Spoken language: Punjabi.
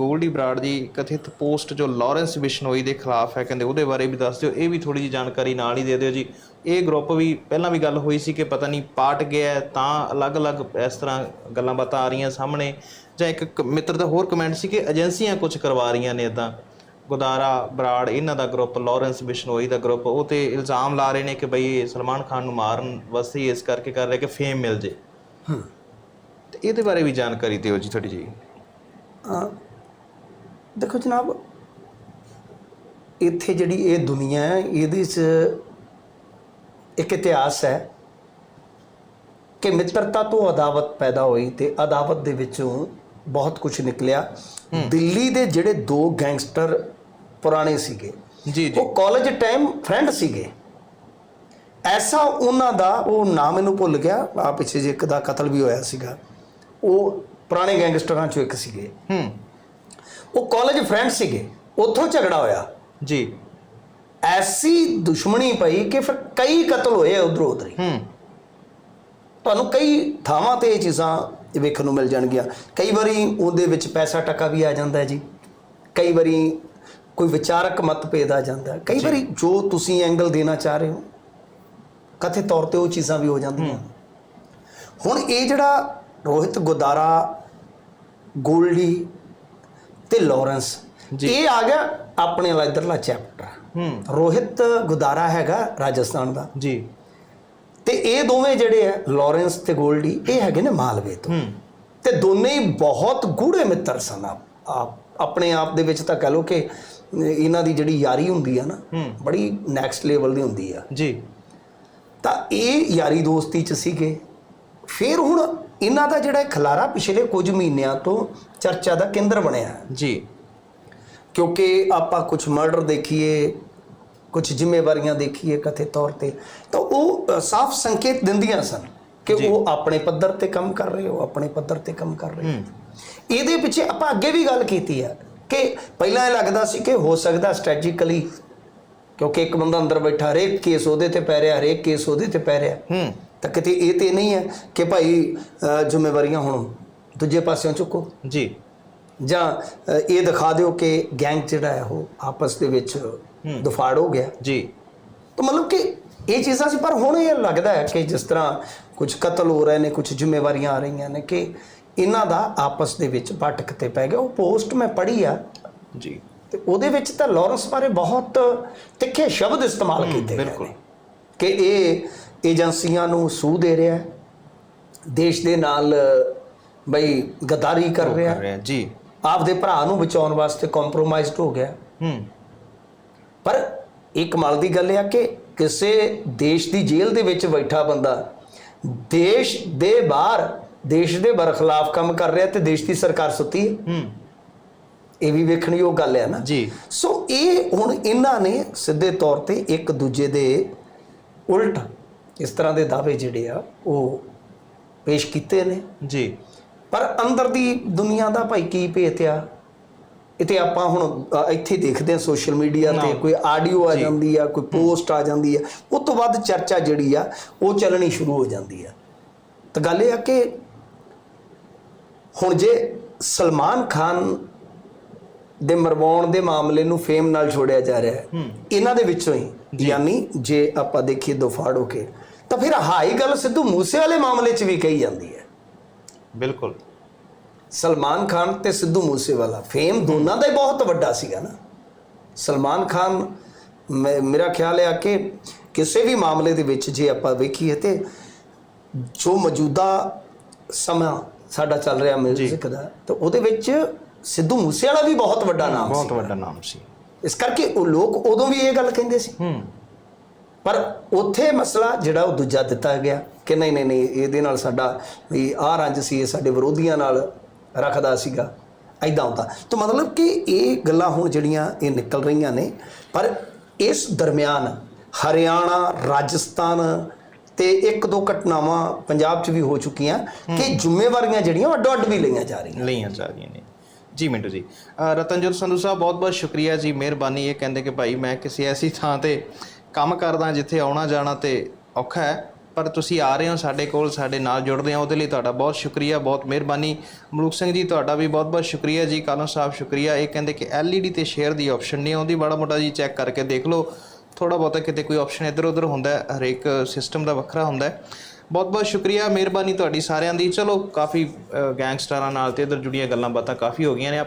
ਗੋਲਡੀ ਬਰਾੜ ਦੀ ਕਥਿਤ ਪੋਸਟ ਜੋ ਲਾਰੈਂਸ ਬਿਸ਼ਨੋਈ ਦੇ ਖਿਲਾਫ ਹੈ ਕਹਿੰਦੇ ਉਹਦੇ ਬਾਰੇ ਵੀ ਦੱਸ ਦਿਓ ਇਹ ਵੀ ਥੋੜੀ ਜਿਹੀ ਜਾਣਕਾਰੀ ਨਾਲ ਹੀ ਦੇ ਦਿਓ ਜੀ। ਇਹ ਗਰੁੱਪ ਵੀ ਪਹਿਲਾਂ ਵੀ ਗੱਲ ਹੋਈ ਸੀ ਕਿ ਪਤਾ ਨਹੀਂ ਪਾਟ ਗਿਆ ਤਾਂ ਅਲੱਗ-ਅਲੱਗ ਇਸ ਤਰ੍ਹਾਂ ਗੱਲਾਂ ਬਾਤਾਂ ਆ ਰਹੀਆਂ ਸਾਹਮਣੇ। ਜਾਂ ਇੱਕ ਮਿੱਤਰ ਦਾ ਹੋਰ ਕਮੈਂਟ ਸੀ ਕਿ ਏਜੰਸੀਆਂ ਕੁਝ ਕਰਵਾ ਰਹੀਆਂ ਨੇ ਇਦਾਂ ਗੁਦਾਰਾ ਬਰਾੜ ਇਹਨਾਂ ਦਾ ਗਰੁੱਪ ਲਾਰੈਂਸ ਬਿਸ਼ਨੋਈ ਦਾ ਗਰੁੱਪ ਉਹ ਤੇ ਇਲਜ਼ਾਮ ਲਾ ਰਹੇ ਨੇ ਕਿ ਬਈ ਸਲਮਾਨ ਖਾਨ ਨੂੰ ਮਾਰਨ ਵਾਸਤੇ ਇਸ ਕਰਕੇ ਕਰ ਰਹੇ ਕਿ ਫੇਮ ਮਿਲ ਜੇ। ਹੂੰ। ਤੇ ਇਹਦੇ ਬਾਰੇ ਵੀ ਜਾਣਕਾਰੀ ਦਿਓ ਜੀ ਥੋੜੀ ਜੀ ਦੇਖੋ ਜਨਾਬ ਇੱਥੇ ਜਿਹੜੀ ਇਹ ਦੁਨੀਆ ਹੈ ਇਹਦੇ 'ਚ ਇੱਕ ਇਤਿਹਾਸ ਹੈ ਕਿ ਮਿੱਤਰਤਾ ਤੋਂ ਅਦਾਵਤ ਪੈਦਾ ਹੋਈ ਤੇ ਅਦਾਵਤ ਦੇ ਵਿੱਚੋਂ ਬਹੁਤ ਕੁਝ ਨਿਕਲਿਆ। ਦਿੱਲੀ ਦੇ ਜਿਹੜੇ ਦੋ ਗੈਂਗਸਟਰ ਪੁਰਾਣੇ ਸੀਗੇ ਜੀ ਜੀ। ਉਹ ਕਾਲਜ ਟਾਈਮ ਫਰੈਂਡ ਸੀਗੇ। ਐਸਾ ਉਹਨਾਂ ਦਾ ਉਹ ਨਾਮ ਮੈਨੂੰ ਭੁੱਲ ਗਿਆ ਆ ਪਿੱਛੇ ਜੇ ਇੱਕ ਦਾ ਕਤਲ ਵੀ ਹੋਇਆ ਸੀਗਾ ਉਹ ਪੁਰਾਣੇ ਗੈਂਗਸਟਰਾਂ ਚੋਂ ਇੱਕ ਸੀਗੇ। ਹੂੰ। ਉਹ ਕਾਲਜ ਫਰੈਂਡ ਸੀਗੇ ਉੱਥੋਂ ਝਗੜਾ ਹੋਇਆ। ਜੀ। ਐਸੀ ਦੁਸ਼ਮਣੀ ਪਈ ਕਿ ਫਿਰ ਕਈ ਕਤਲ ਹੋਏ ਉਧਰੋਂ ਉਧਰ। ਹੀ। ਤੁਹਾਨੂੰ ਕਈ ਥਾਵਾਂ ਤੇ ਇਹ ਚੀਜ਼ਾਂ ਵੇਖਣ ਨੂੰ ਮਿਲ ਜਾਣਗੀਆਂ। ਕਈ ਵਾਰੀ ਉਹਦੇ ਵਿੱਚ ਪੈਸਾ ਟਕਾ ਵੀ ਆ ਜਾਂਦਾ ਜੀ। ਕਈ ਵਾਰੀ ਕੋਈ ਵਿਚਾਰਕ ਮਤਭੇਦ ਆ ਜਾਂਦਾ। ਕਈ ਵਾਰੀ ਜੋ ਤੁਸੀਂ ਐਂਗਲ ਦੇਣਾ ਚਾਹ ਰਹੇ ਹੋ ਕਥੇ ਤੌਰ ਤੇ ਉਹ ਚੀਜ਼ਾਂ ਵੀ ਹੋ ਜਾਂਦੀਆਂ। ਹੁਣ ਇਹ ਜਿਹੜਾ ਰੋਹਿਤ ਗੁਦਾਰਾ ਗੋਲਡੀ ਤੇ ਲਾਰੈਂਸ। ਜੀ। ਇਹ ਆ ਗਿਆ ਆਪਣੇ ਵਾਲਾ ਇਧਰਲਾ ਚੈਪਟਰ ਹੂੰ। ਰੋਹਿਤ ਗੁਦਾਰਾ ਹੈਗਾ ਰਾਜਸਥਾਨ ਦਾ। ਜੀ। ਤੇ ਇਹ ਦੋਵੇਂ ਜਿਹੜੇ ਆ ਲਾਰੈਂਸ ਤੇ ਗੋਲਡੀ ਇਹ ਹੈਗੇ ਨੇ ਮਾਲਵੇ ਤੋਂ। ਹੂੰ। ਤੇ ਦੋਨੇ ਹੀ ਬਹੁਤ ਗੂੜੇ ਮਿੱਤਰ ਸਨ। ਆਪ- ਆਪ ਆਪਣੇ ਆਪ ਦੇ ਵਿੱਚ ਤਾਂ ਕਹ ਲਓ ਕਿ ਇਹਨਾਂ ਦੀ ਜਿਹੜੀ ਯਾਰੀ ਹੁੰਦੀ ਆ ਨਾ। ਬੜੀ ਨੈਕਸਟ ਲੈਵਲ ਦੀ ਹੁੰਦੀ ਆ। ਜੀ। ਤਾਂ ਇਹ ਯਾਰੀ ਦੋਸਤੀ ਚ ਸੀਗੇ। ਫਿਰ ਹੁਣ ਇਹਨਾਂ ਦਾ ਜਿਹੜਾ ਖਲਾਰਾ ਪਿਛਲੇ ਕੁਝ ਮਹੀਨਿਆਂ ਤੋਂ ਚਰਚਾ ਦਾ ਕੇਂਦਰ ਬਣਿਆ ਹੈ। ਜੀ। ਕਿਉਂਕਿ ਆਪਾਂ ਕੁਝ ਮਰਡਰ ਦੇਖੀਏ ਕੁਝ ਜ਼ਿੰਮੇਵਾਰੀਆਂ ਦੇਖੀਏ ਕਥੇ ਤੌਰ ਤੇ ਤਾਂ ਉਹ ਸਾਫ਼ ਸੰਕੇਤ ਦਿੰਦੀਆਂ ਸਨ ਕਿ ਉਹ ਆਪਣੇ ਪੱਧਰ ਤੇ ਕੰਮ ਕਰ ਰਹੇ ਹੋ ਆਪਣੇ ਪੱਧਰ ਤੇ ਕੰਮ ਕਰ ਰਹੇ। ਹੋ। ਹੂੰ ਇਹਦੇ ਪਿੱਛੇ ਆਪਾਂ ਅੱਗੇ ਵੀ ਗੱਲ ਕੀਤੀ ਆ ਕਿ ਪਹਿਲਾਂ ਇਹ ਲੱਗਦਾ ਸੀ ਕਿ ਹੋ ਸਕਦਾ ਸਟ੍ਰੈਟਜੀਕਲੀ ਕਿਉਂਕਿ ਇੱਕ ਬੰਦਾ ਅੰਦਰ ਬੈਠਾ ਹਰੇਕ ਕੇਸ ਉਹਦੇ ਤੇ ਪੈ ਰਿਹਾ ਹਰੇਕ ਕੇਸ ਉਹਦੇ ਤੇ ਪੈ ਰਿਹਾ। ਹੂੰ। ਤਾਂ ਕਿਤੇ ਇਹ ਤੇ ਨਹੀਂ ਹੈ ਕਿ ਭਾਈ ਜ਼ਿੰਮੇਵਾਰੀਆਂ ਹੁਣ। ਦੂਜੇ ਪਾਸਿਓਂ ਚੁੱਕੋ। ਜੀ। ਜਾਂ ਇਹ ਦਿਖਾ ਦਿਓ ਕਿ ਗੈਂਗ ਜਿਹੜਾ ਹੈ ਉਹ ਆਪਸ ਦੇ ਵਿੱਚ ਦਫਾੜ ਹੋ ਗਿਆ। ਜੀ। ਤਾਂ ਮਤਲਬ ਕਿ ਇਹ ਚੀਜ਼ਾਂ ਸੀ ਪਰ ਹੁਣ ਇਹ ਲੱਗਦਾ ਹੈ ਕਿ ਜਿਸ ਤਰ੍ਹਾਂ ਕੁਝ ਕਤਲ ਹੋ ਰਹੇ ਨੇ ਕੁਝ ਜ਼ਿੰਮੇਵਾਰੀਆਂ ਆ ਰਹੀਆਂ ਨੇ ਕਿ ਇਹਨਾਂ ਦਾ ਆਪਸ ਦੇ ਵਿੱਚ ਭਟਕ ਤੇ ਪੈ ਗਿਆ। ਉਹ ਪੋਸਟ ਮੈਂ ਪੜ੍ਹੀ ਆ। ਜੀ। ਤੇ ਉਹਦੇ ਵਿੱਚ ਤਾਂ ਲਾਰੈਂਸ ਬਾਰੇ ਬਹੁਤ ਤਿੱਖੇ ਸ਼ਬਦ ਇਸਤੇਮਾਲ ਕੀਤੇ ਗਏ ਬਿਲਕੁਲ। ਨੇ ਕਿ ਇਹ ਏਜੰਸੀਆਂ ਨੂੰ ਸੂਹ ਦੇ ਰਿਹਾ ਹੈ ਦੇਸ਼ ਦੇ ਨਾਲ ਬਈ ਗਦਾਰੀ ਕਰ ਰਿਹਾ ਆ ਜੀ। ਆਪਦੇ ਭਰਾ ਨੂੰ ਬਚਾਉਣ ਵਾਸਤੇ ਕੰਪਰੋਮਾਈਜ਼ਡ ਹੋ ਗਿਆ। ਹੂੰ। ਪਰ ਇਹ ਕਮਾਲ ਦੀ ਗੱਲ ਆ ਕਿ ਕਿਸੇ ਦੇਸ਼ ਦੀ ਜੇਲ੍ਹ ਦੇ ਵਿੱਚ ਬੈਠਾ ਬੰਦਾ ਦੇਸ਼ ਦੇ ਬਾਹਰ ਦੇਸ਼ ਦੇ ਬਰਖਲਾਫ ਕੰਮ ਕਰ ਰਿਹਾ ਤੇ ਦੇਸ਼ ਦੀ ਸਰਕਾਰ ਸੁੱਤੀ ਹੈ। ਹੂੰ। ਇਹ ਵੀ ਵੇਖਣ ਯੋਗ ਗੱਲ ਹੈ ਨਾ। ਜੀ। ਸੋ ਇਹ ਹੁਣ ਇਹਨਾਂ ਨੇ ਸਿੱਧੇ ਤੌਰ ਤੇ ਇੱਕ ਦੂਜੇ ਦੇ ਉਲਟ ਇਸ ਤਰ੍ਹਾਂ ਦੇ ਦਾਅਵੇ ਜਿਹੜੇ ਆ ਉਹ ਪੇਸ਼ ਕੀਤੇ ਨੇ। ਜੀ। ਪਰ ਅੰਦਰ ਦੀ ਦੁਨੀਆ ਦਾ ਭਾਈ ਕੀ ਭੇਤ ਆ? ਇਹ ਤੇ ਆਪਾਂ ਹੁਣ ਇੱਥੇ ਦੇਖਦੇ ਹਾਂ ਸੋਸ਼ਲ ਮੀਡੀਆ ਤੇ ਕੋਈ ਆਡੀਓ ਆ ਜਾਂਦੀ ਆ ਕੋਈ ਪੋਸਟ ਆ ਜਾਂਦੀ ਆ ਉਸ ਤੋਂ ਬਾਅਦ ਚਰਚਾ ਜਿਹੜੀ ਆ ਉਹ ਚੱਲਣੀ ਸ਼ੁਰੂ ਹੋ ਜਾਂਦੀ ਆ। ਤਾਂ ਗੱਲ ਇਹ ਆ ਕਿ ਹੁਣ ਜੇ ਸਲਮਾਨ ਖਾਨ ਦੇ ਮਰਵਾਉਣ ਦੇ ਮਾਮਲੇ ਨੂੰ ਫੇਮ ਨਾਲ ਛੋੜਿਆ ਜਾ ਰਿਹਾ ਹੈ। ਇਹਨਾਂ ਦੇ ਵਿੱਚੋਂ ਹੀ। ਯਾਨੀ ਜੇ ਆਪਾਂ ਦੇਖੀਏ ਦੁਫਾੜ ਕੇ ਤਾਂ ਫਿਰ ਹਾਈ ਗੱਲ ਸਿੱਧੂ ਮੂਸੇ ਵਾਲੇ ਮਾਮਲੇ 'ਚ ਵੀ ਕਹੀ ਜਾਂਦੀ ਹੈ। ਬਿਲਕੁਲ। ਸਲਮਾਨ ਖਾਨ ਤੇ ਸਿੱਧੂ ਮੂਸੇਵਾਲਾ ਫੇਮ ਦੋਨਾਂ ਦਾ ਹੀ ਬਹੁਤ ਵੱਡਾ ਸੀਗਾ ਨਾ। ਸਲਮਾਨ ਖਾਨ ਮੇਰਾ ਖਿਆਲ ਹੈ ਕਿ ਕਿਸੇ ਵੀ ਮਾਮਲੇ ਦੇ ਵਿੱਚ ਜੇ ਆਪਾਂ ਵੇਖੀਏ ਤੇ ਜੋ ਮੌਜੂਦਾ ਸਮਾਂ ਸਾਡਾ ਚੱਲ ਰਿਹਾ ਮਿਊਜ਼ਿਕ ਦਾ ਤਾਂ ਉਹਦੇ ਵਿੱਚ ਸਿੱਧੂ ਮੂਸੇਵਾਲਾ ਵੀ ਬਹੁਤ ਵੱਡਾ ਨਾਮ ਸੀ। ਬਹੁਤ ਵੱਡਾ ਨਾਮ ਸੀ। ਇਸ ਕਰਕੇ ਉਹ ਲੋਕ ਉਦੋਂ ਵੀ ਇਹ ਗੱਲ ਕਹਿੰਦੇ ਸੀ। ਹੂੰ। ਪਰ ਉੱਥੇ ਮਸਲਾ ਜਿਹੜਾ ਉਹ ਦੂਜਾ ਦਿੱਤਾ ਗਿਆ ਕਿ ਨਹੀਂ ਨਹੀਂ ਨਹੀਂ ਇਹਦੇ ਨਾਲ ਸਾਡਾ ਵੀ ਆਹ ਰੰਜ ਸੀ ਇਹ ਸਾਡੇ ਵਿਰੋਧੀਆਂ ਨਾਲ ਰੱਖਦਾ ਸੀਗਾ ਐਦਾਂ ਹੁੰਦਾ। ਤਾਂ ਮਤਲਬ ਕਿ ਇਹ ਗੱਲਾਂ ਹੁਣ ਜਿਹੜੀਆਂ ਇਹ ਨਿਕਲ ਰਹੀਆਂ ਨੇ ਪਰ ਇਸ ਦਰਮਿਆਨ ਹਰਿਆਣਾ ਰਾਜਸਥਾਨ ਤੇ ਇੱਕ ਦੋ ਘਟਨਾਵਾਂ ਪੰਜਾਬ 'ਚ ਵੀ ਹੋ ਚੁੱਕੀਆਂ ਕਿ ਜ਼ਿੰਮੇਵਾਰੀਆਂ ਜਿਹੜੀਆਂ ਉਹ ਅੱਡੋ ਅੱਡ ਵੀ ਲਈਆਂ ਜਾ ਰਹੀਆਂ। ਲਈਆਂ ਜਾ ਰਹੀਆਂ ਨੇ। ਜੀ ਮਿੰਟੂ ਜੀ। ਰਤਨਜੋਤ ਸੰਧੂ ਸਾਹਿਬ, ਬਹੁਤ ਬਹੁਤ ਸ਼ੁਕਰੀਆ ਜੀ, ਮਿਹਰਬਾਨੀ। ਇਹ ਕਹਿੰਦੇ ਕਿ ਭਾਈ ਮੈਂ ਕਿਸੇ ਐਸੀ ਥਾਂ ਤੇ ਕੰਮ ਕਰਦਾ ਜਿੱਥੇ ਆਉਣਾ ਜਾਣਾ ਤੇ ਔਖਾ ਹੈ, ਪਰ ਤੁਸੀਂ ਆ ਰਹੇ ਹੋ ਸਾਡੇ ਕੋਲ, ਸਾਡੇ ਨਾਲ ਜੁੜਦੇ ਹੋ, ਉਹਦੇ ਲਈ ਤੁਹਾਡਾ ਬਹੁਤ ਸ਼ੁਕਰੀਆ, ਬਹੁਤ ਮਿਹਰਬਾਨੀ। ਮਲੂਕ ਸਿੰਘ ਜੀ, ਤੁਹਾਡਾ ਵੀ ਬਹੁਤ ਬਹੁਤ ਸ਼ੁਕਰੀਆ ਜੀ ਕਾਲਨ ਸਾਹਿਬ ਸ਼ੁਕਰੀਆ। ਇਹ ਕਹਿੰਦੇ ਕਿ LED ਤੇ ਸ਼ੇਅਰ ਦੀ ਆਪਸ਼ਨ ਨਹੀਂ ਆਉਂਦੀ ਬੜਾ ਮੋਟਾ ਜੀ ਚੈੱਕ ਕਰਕੇ ਦੇਖ ਲਓ। ਥੋੜਾ ਬਹੁਤਾ ਕਿਤੇ ਕੋਈ ਆਪਸ਼ਨ ਇੱਧਰ ਉੱਧਰ ਹੁੰਦਾ ਹੈ, ਹਰੇਕ ਸਿਸਟਮ ਦਾ ਵੱਖਰਾ ਹੁੰਦਾ ਹੈ। ਬਹੁਤ ਬਹੁਤ ਸ਼ੁਕਰੀਆ, ਮਿਹਰਬਾਨੀ ਤੁਹਾਡੀ ਸਾਰਿਆਂ ਦੀ। ਚਲੋ, ਕਾਫੀ ਗੈਂਗਸਟਰਾਂ ਨਾਲ ਤੇ ਇੱਧਰ ਜੁੜੀਆਂ ਗੱਲਾਂ ਬਾਤਾਂ ਕਾਫੀ ਹੋ ਗਈਆਂ ਨੇ।